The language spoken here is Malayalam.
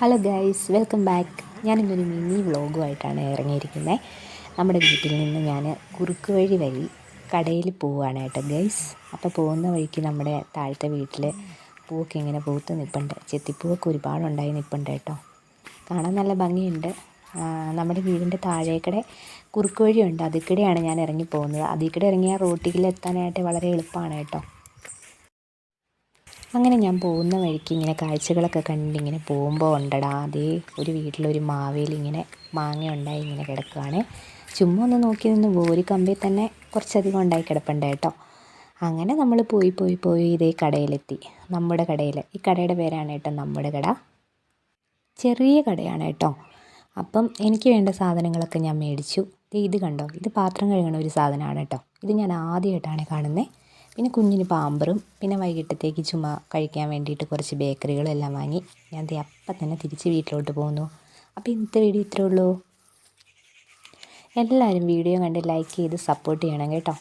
ഹലോ ഗൈസ് വെൽക്കം ബാക്ക് ഞാനിന്നൊരു മിനി വ്ളോഗുമായിട്ടാണ് ഇറങ്ങിയിരിക്കുന്നത് നമ്മുടെ വീട്ടിൽ നിന്ന് ഞാൻ കുറുക്ക് വഴി വഴി കടയിൽ പോവുകയാണ് കേട്ടോ ഗൈസ് അപ്പോൾ പോകുന്ന വഴിക്ക് നമ്മുടെ താഴത്തെ വീട്ടിൽ പൂവൊക്കെ ഇങ്ങനെ പൂത്ത് നിൽപ്പുണ്ട് ചെത്തിപ്പൂവൊക്കെ ഒരുപാടുണ്ടായി നിൽപ്പുണ്ട് കേട്ടോ. കാണാൻ നല്ല ഭംഗിയുണ്ട്. നമ്മുടെ വീടിന്റെ താഴേക്കടെ കുറുക്ക് വഴിയുണ്ട് അതിക്കടെയാണ് ഞാൻ ഇറങ്ങി പോകുന്നത്. അതിക്കടെ ഇറങ്ങിയാൽ റോട്ടിലെത്താനായിട്ട് വളരെ എളുപ്പമാണ് കേട്ടോ. അങ്ങനെ ഞാൻ പോകുന്ന വഴിക്ക് ഇങ്ങനെ കാഴ്ചകളൊക്കെ കണ്ടിങ്ങനെ പോകുമ്പോൾ ഉണ്ടടാ അതേ ഒരു വീട്ടിലൊരു മാവേലി ഇങ്ങനെ മാങ്ങ ഉണ്ടായി ഇങ്ങനെ കിടക്കുകയാണ് ചുമ്മാ ഒന്ന് നോക്കി നിന്ന് ഒരു കമ്പിൽ തന്നെ കുറച്ചധികം ഉണ്ടായി കിടപ്പുണ്ട് കേട്ടോ. അങ്ങനെ നമ്മൾ പോയി പോയി പോയി ഇതേ കടയിലെത്തി. നമ്മുടെ കടയിൽ ഈ കടയുടെ പേരാണ് കേട്ടോ നമ്മുടെ കട. ചെറിയ കടയാണ് കേട്ടോ. അപ്പം എനിക്ക് വേണ്ട സാധനങ്ങളൊക്കെ ഞാൻ മേടിച്ചു. ഇത് കണ്ടോ? ഇത് പാത്രം കഴുകണ ഒരു സാധനമാണ് കേട്ടോ. ഇത് ഞാൻ ആദ്യമായിട്ടാണ് കാണുന്നത് പിന്നെ കുഞ്ഞിന് പാമ്പറും പിന്നെ വൈകിട്ടത്തേക്ക് ചുമ്മാ കഴിക്കാൻ വേണ്ടിയിട്ട് കുറച്ച് ബേക്കറികളെല്ലാം വാങ്ങി ഞാൻ ദേ അപ്പം തന്നെ തിരിച്ച് വീട്ടിലോട്ട് പോകുന്നു. അപ്പോൾ ഇന്നത്തെ വീഡിയോ ഇത്രേ ഉള്ളൂ. എല്ലാവരും വീഡിയോ കണ്ട് ലൈക്ക് ചെയ്ത് സപ്പോർട്ട് ചെയ്യണം കേട്ടോ.